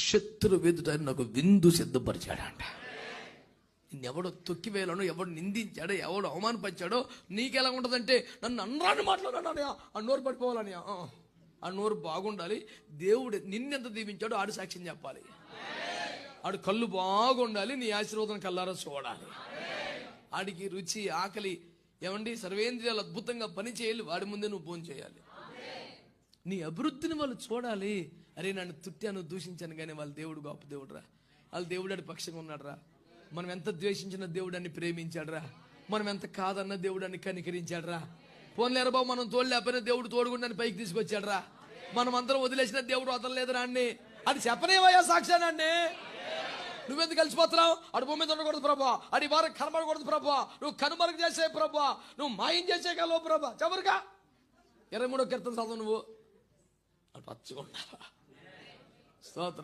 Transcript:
శత్రు వెదుట నాకు విందు సిద్ధపరిచాడంట. నిన్నెవడో తొక్కివేయాలనో ఎవడు నిందించాడో ఎవడు అవమానపరిచాడో నీకెలా ఉంటుందంటే నన్ను అన్నరాని మాట్లాడాను ఆ నోరు పడిపోవాలని ఆ, ఆ నోరు బాగుండాలి. దేవుడు నిన్నెంత దీవించాడో ఆడు సాక్ష్యం చెప్పాలి. ఆడు కళ్ళు బాగుండాలి. నీ ఆశీర్వాదం కల్లారా చూడాలి. ఆడికి రుచి ఆకలి ఏమండి సర్వేంద్రియాలు అద్భుతంగా పని చేయాలి వాడి ముందే నువ్వు భోజనం చేయాలి నీ అభివృద్ధిని వాళ్ళు చూడాలి. అరే నన్ను తుట్టాను దూషించాను కానీ వాళ్ళ దేవుడు గొప్ప దేవుడురా. వాళ్ళ దేవుడు అడి పక్షంగా ఉన్నాడురా. మనం ఎంత ద్వేషించిన దేవుడాన్ని ప్రేమించాడురా. మనం ఎంత కాదన్న దేవుడాన్ని కనికరించాడురా. పోన్లేరు బాబు మనం తోడలేకపోయినా దేవుడు తోడుగుండని పైకి తీసుకొచ్చాడురా. మనం అందరం వదిలేసిన దేవుడు వదలలేదురా అన్ని. అది చెప్పనేవయ్యా సాక్ష్యాన్ని నువ్వెందుకు కలిసిపోతున్నావు? అడు భూమి మీద ఉండకూడదు ప్రభా. అడి వారికి కనబడకూడదు ప్రభా. నువ్వు కనుమరుగు చేసే ప్రభా. నువ్వు మాయం చేసేయగలవు ప్రభా. చెవరుగా ఇరవై మూడో కీర్తన చదువు నువ్వు. అది పచ్చగా ఉండాలా స్తోత్రం